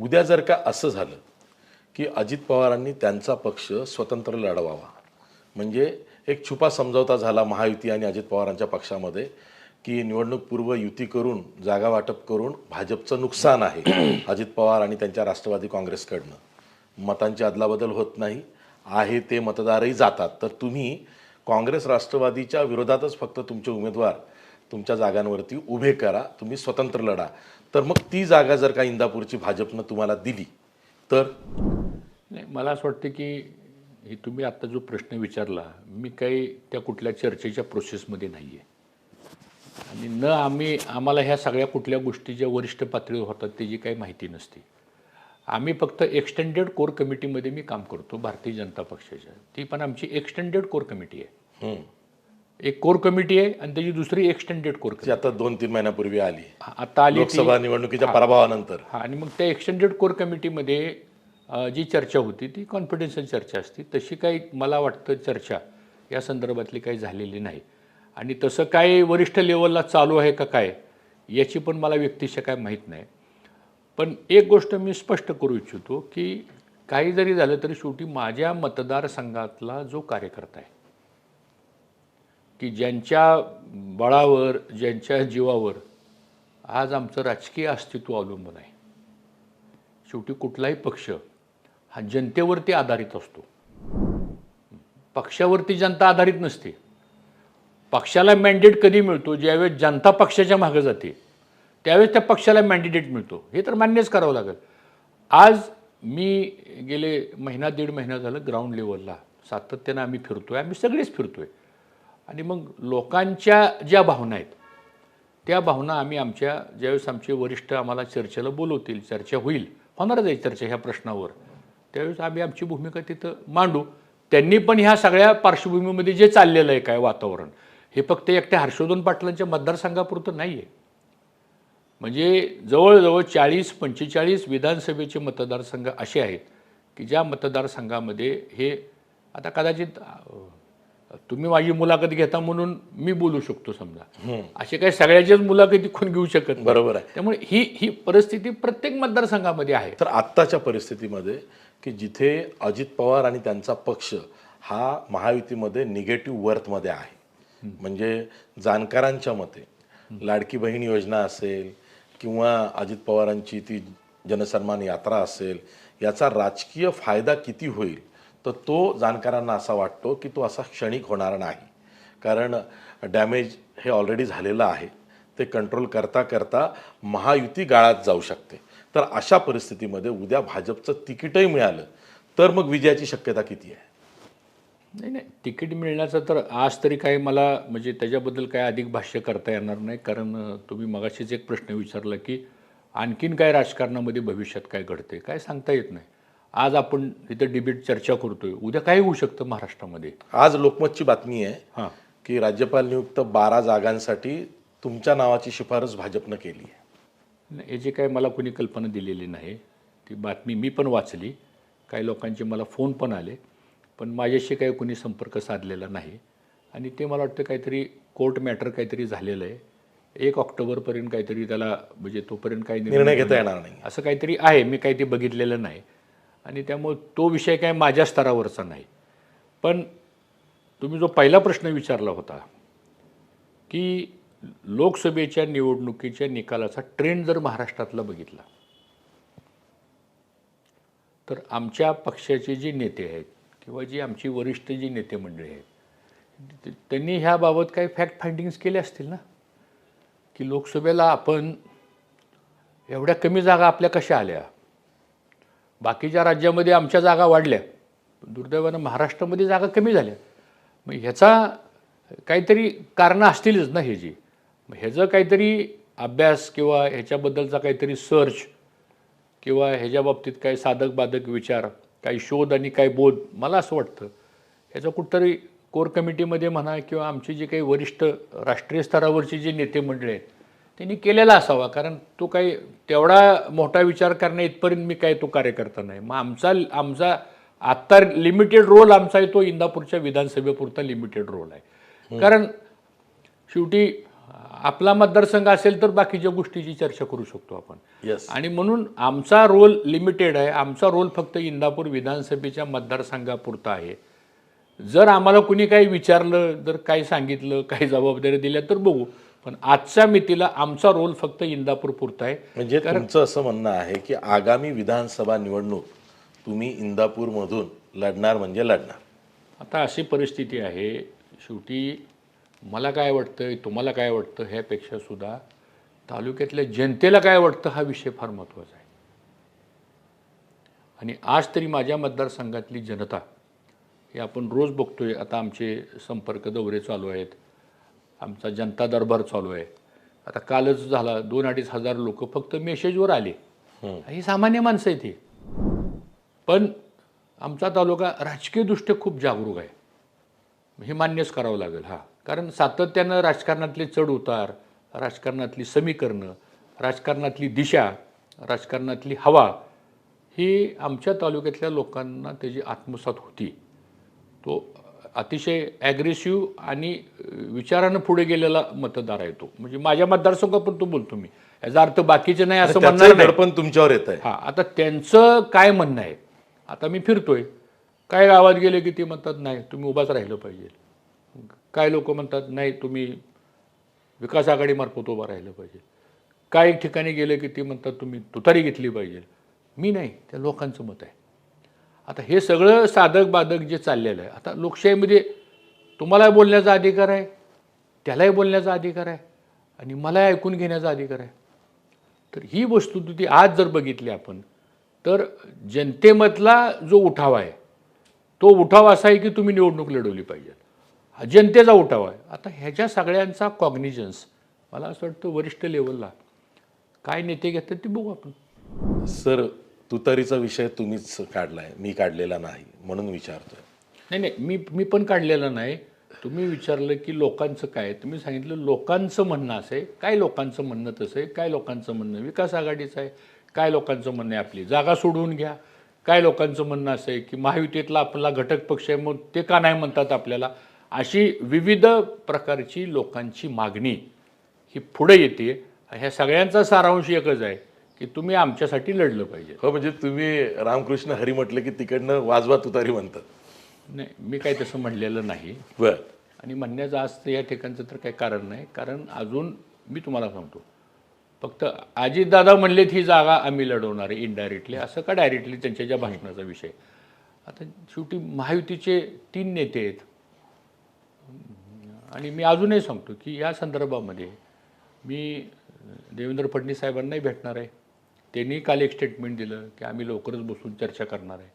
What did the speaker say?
उद्या जर का असं झालं की अजित पवारांनी त्यांचा पक्ष स्वतंत्र लढवावा म्हणजे एक छुपा समझौता झाला महायुती आणि अजित पवारांच्या पक्षामध्ये की निवडणूक पूर्व युती करून जागा वाटप करून भाजपचं नुकसान आहे अजित पवार आणि त्यांच्या राष्ट्रवादी काँग्रेसकडनं. मतांची अदलाबदल होत नाही आहे ते मतदारही जातात. तर तुम्ही काँग्रेस राष्ट्रवादीच्या विरोधातच फक्त तुमचे उमेदवार तुमच्या जागांवरती उभे करा तुम्ही स्वतंत्र लढा. तर मग ती जागा जर का इंदापूरची भाजपनं तुम्हाला दिली तर? नाही मला असं वाटतं की हे तुम्ही आत्ता जो प्रश्न विचारला मी काही त्या कुठल्या चर्चेच्या प्रोसेसमध्ये नाही आहे आणि न आम्ही आम्हाला ह्या सगळ्या कुठल्या गोष्टी ज्या वरिष्ठ पातळीवर होतात त्याची काही माहिती नसते. आम्ही फक्त एक्सटेंडेड कोर कमिटीमध्ये मी काम करतो भारतीय जनता पक्षाच्या. ती पण आमची एक्सटेंडेड कोर कमिटी आहे. एक कोर कमिटी आहे आणि त्याची दुसरी एक्सटेंडेड कोर ती आता दोन तीन महिन्यापूर्वी आली. कमिटी आता आली लोकसभा निवडणुकीच्या पराभवानंतर. हा आणि मग त्या एक्सटेंडेड कोर कमिटीमध्ये जी चर्चा होती ती कॉन्फिडेन्शियल चर्चा असते. तशी काही मला वाटतं चर्चा या संदर्भातली काही झालेली नाही. आणि तसं काय वरिष्ठ लेवलला चालू आहे का काय याची पण मला व्यक्तिशः काय माहीत नाही. पण एक गोष्ट मी स्पष्ट करू इच्छितो की काही जरी झालं तरी शेवटी माझ्या मतदारसंघातला जो कार्यकर्ता आहे की ज्यांच्या बळावर ज्यांच्या जीवावर आज आमचं राजकीय अस्तित्व अवलंबून आहे. शेवटी कुठलाही पक्ष हा जनतेवरती आधारित असतो. पक्षावरती जनता आधारित नसते. पक्षाला मॅन्डेट कधी मिळतो? ज्यावेळेस जनता पक्षाच्या मागे जाते त्यावेळेस त्या पक्षाला मॅन्डेट मिळतो. हे तर मान्यच करावं लागेल. आज मी गेले महिना दीड महिना झालं ग्राउंड लेवलला सातत्यानं आम्ही फिरतोय. आम्ही सगळेच आहे आणि मग लोकांच्या ज्या भावना आहेत त्या भावना आम्ही आमच्या ज्यावेळेस आमचे वरिष्ठ आम्हाला चर्चेला बोलवतील चर्चा होईल होणारच आहे चर्चा ह्या प्रश्नावर त्यावेळेस आम्ही आमची भूमिका तिथं मांडू. त्यांनी पण ह्या सगळ्या पार्श्वभूमीमध्ये जे चाललेलं आहे काय वातावरण हे फक्त एकट्या हर्षवर्धन पाटलांच्या मतदारसंघापुरतं नाही आहे म्हणजे जवळजवळ चाळीस पंचेचाळीस विधानसभेचे मतदारसंघ असे आहेत की ज्या मतदारसंघामध्ये हे आता कदाचित तुम्ही माझी मुलाखत घेता म्हणून मी बोलू शकतो समजा. असे काही सगळ्याच्याच मुलाखती कोण घेऊ शकत. बरोबर आहे. त्यामुळे ही ही परिस्थिती प्रत्येक मतदारसंघामध्ये आहे. तर आत्ताच्या परिस्थितीमध्ये की जिथे अजित पवार आणि त्यांचा पक्ष हा महायुतीमध्ये निगेटिव्ह वर्थमध्ये आहे. म्हणजे जाणकारांच्या मते लाडकी बहीण योजना असेल किंवा अजित पवारांची ती जनसन्मान यात्रा असेल याचा राजकीय फायदा किती होईल तर तो जाणकारांना असा वाटतो की तो असा क्षणिक होणार नाही. कारण डॅमेज हे ऑलरेडी झालेलं आहे. ते कंट्रोल करता करता महायुती गाळात जाऊ शकते. तर अशा परिस्थितीमध्ये उद्या भाजपचं तिकीटही मिळालं. तर मग विजयाची शक्यता किती आहे? नाही नाही. तिकीट मिळण्याचं तर आज तरी काही मला म्हणजे त्याच्याबद्दल काय अधिक भाष्य करता येणार नाही. कारण तुम्ही मगाशीच एक प्रश्न विचारला की आणखीन काय राजकारणामध्ये भविष्यात काय घडते काय सांगता येत नाही. आज आपण इथं डिबेट चर्चा करतोय. उद्या काय होऊ शकतं महाराष्ट्रामध्ये? आज लोकमतची बातमी आहे हां. की राज्यपाल नियुक्त बारा जागांसाठी तुमच्या नावाची शिफारस भाजपनं केली आहे. याची काय मला कोणी कल्पना दिलेली नाही ती बातमी मी पण वाचली. काही लोकांचे मला फोन पण आले पण माझ्याशी काही कोणी संपर्क साधलेला नाही. आणि ते मला वाटतं काहीतरी कोर्ट मॅटर काहीतरी झालेलं आहे. एक ऑक्टोबरपर्यंत काहीतरी त्याला म्हणजे तोपर्यंत काही निर्णय घेता येणार नाही. असं काहीतरी आहे. मी काही ते बघितलेलं नाही. आणि त्यामुळे तो विषय काय माझ्या स्तरावरचा नाही. पण तुम्ही जो पहिला प्रश्न विचारला होता की लोकसभेच्या निवडणुकीच्या निकालाचा ट्रेंड जर महाराष्ट्रातला बघितला तर आमच्या पक्षाचे जे नेते आहेत किंवा जी आमची वरिष्ठ जी नेते मंडळी आहेत त्यांनी ह्याबाबत काही फॅक्ट फाइंडिंग्स केले असतील ना? की लोकसभेला आपण एवढ्या कमी जागा आपल्या कशा आल्या? बाकीच्या राज्यामध्ये आमच्या जागा वाढल्या. दुर्दैवानं महाराष्ट्रामध्ये जागा कमी झाल्या. मग ह्याचा काहीतरी कारणं असतीलच ना ह्याची मग ह्याचं काहीतरी अभ्यास किंवा ह्याच्याबद्दलचा काहीतरी सर्च किंवा ह्याच्या बाबतीत काही साधक बाधक विचार काही शोध आणि काही बोध मला असं वाटतं ह्याचं कुठंतरी कोर कमिटीमध्ये म्हणा किंवा आमची जी काही वरिष्ठ राष्ट्रीय स्तरावरची जी नेते मंडळी आहेत त्यांनी केलेला असावा. कारण तो काही तेवढा मोठा विचार करण्या इथपर्यंत मी काय तो कार्यकर्ता नाही. मग आमचा आमचा आत्ता लिमिटेड रोल आमचा आहे तो इंदापूरच्या विधानसभेपुरता लिमिटेड रोल आहे. कारण शेवटी आपला मतदारसंघ असेल तर बाकीच्या गोष्टीची चर्चा करू शकतो आपण. येस आणि म्हणून आमचा रोल लिमिटेड आहे. आमचा रोल फक्त इंदापूर विधानसभेच्या मतदारसंघापुरता आहे. जर आम्हाला कुणी काही विचारलं जर काही सांगितलं काही जबाबदारी दिल्या तर बघू. पण आजच्या मितीला आमचा रोल फक्त इंदापूर पुरता आहे. म्हणजे तुमचं असं म्हणणं आहे की आगामी विधानसभा निवडणूक तुम्ही इंदापूरमधून लढणार म्हणजे लढणार. आता अशी परिस्थिती आहे शेवटी मला काय वाटतं तुम्हाला काय वाटतं ह्यापेक्षा सुद्धा तालुक्यातल्या जनतेला काय वाटतं हा विषय फार महत्त्वाचा आहे. आणि आज तरी माझ्या मतदारसंघातली जनता हे आपण रोज बघतोय आता आमचे संपर्क दौरे चालू आहेत. आमचा जनता दरबार चालू आहे. आता कालच झाला दोन अडीच हजार लोक फक्त मेसेजवर आले. ही. सामान्य माणसं आहेत ही. पण आमचा तालुका राजकीयदृष्ट्या खूप जागरूक आहे. हे मान्यच करावं लागेल हा. कारण सातत्यानं राजकारणातले चढ उतार राजकारणातली समीकरणं राजकारणातली दिशा राजकारणातली हवा ही आमच्या तालुक्यातल्या लोकांना त्याची आत्मसात होती. तो अतिशय ॲग्रेसिव्ह आणि विचारानं पुढे गेलेला मतदार आहे तो. म्हणजे माझ्या मतदारसंघात तो बोलतो मी. याचा अर्थ बाकीचे नाही असं म्हणणार दडपण तुमच्यावर येत आहे हा आता त्यांचं काय म्हणणं आहे? आता मी फिरतोय. काय गावात गेले की ते म्हणतात नाही तुम्ही उभाच राहिलं पाहिजे. काय लोक म्हणतात नाही तुम्ही विकास आघाडीमार्फत उभं राहिलं पाहिजे. काय ठिकाणी गेले की ते म्हणतात तुम्ही तुतारी घेतली पाहिजे. मी नाही त्या लोकांचं मत आहे. आता हे सगळं साधक बाधक जे चाललेलं आहे आता लोकशाहीमध्ये म्हणजे तुम्हालाही बोलण्याचा अधिकार आहे त्यालाही बोलण्याचा अधिकार आहे आणि मलाही ऐकून घेण्याचा अधिकार आहे. तर ही वस्तुस्थिती आज जर बघितली आपण तर जनतेमधला जो उठाव आहे तो उठाव असा आहे की तुम्ही निवडणूक लढवली पाहिजे. हा जनतेचा उठाव आहे. आता ह्याच्या सगळ्यांचा कॉग्निजन्स मला असं वाटतं वरिष्ठ लेवलला काय नेते घेतात ते बघू आपण. सर तुतारीचा विषय तुम्हीच काढलाय मी काढलेला नाही म्हणून विचारतोय. नाही नाही मी मी पण काढलेला नाही. तुम्ही विचारलं की लोकांचं काय तुम्ही सांगितलं लोकांचं म्हणणं असं आहे. काय लोकांचं म्हणणं तसं आहे? काय लोकांचं म्हणणं विकास आघाडीचं आहे. काय लोकांचं म्हणणं आहे आपली? जागा सोडवून घ्या. काय लोकांचं म्हणणं असं आहे की महायुतीतला आपला घटक पक्ष आहे मग ते का नाही म्हणतात आपल्याला? अशी विविध प्रकारची लोकांची मागणी ही पुढे येते. ह्या सगळ्यांचा सारांश एकच आहे. की तुम्ही आमच्यासाठी लढलं पाहिजे. हो म्हणजे तुम्ही रामकृष्ण हरी म्हटलं की तिकडनं वाजवा तुतारी म्हणतात. नाही मी काही तसं म्हणलेलं नाही. बर. आणि म्हणण्याचं आज तर या ठिकाणचं तर काही कारण नाही. कारण अजून मी तुम्हाला सांगतो फक्त अजितदादा म्हणलेत ही जागा आम्ही लढवणार आहे इनडायरेक्टली असं का डायरेक्टली त्यांच्या ज्या भाषणाचा विषय. आता शेवटी महायुतीचे तीन नेते आहेत. आणि मी अजूनही सांगतो की या संदर्भामध्ये मी देवेंद्र फडणवीस साहेबांनाही भेटणार आहे. त्यांनी काल एक स्टेटमेंट दिलं की आम्ही लवकरच बसून चर्चा करणार आहे.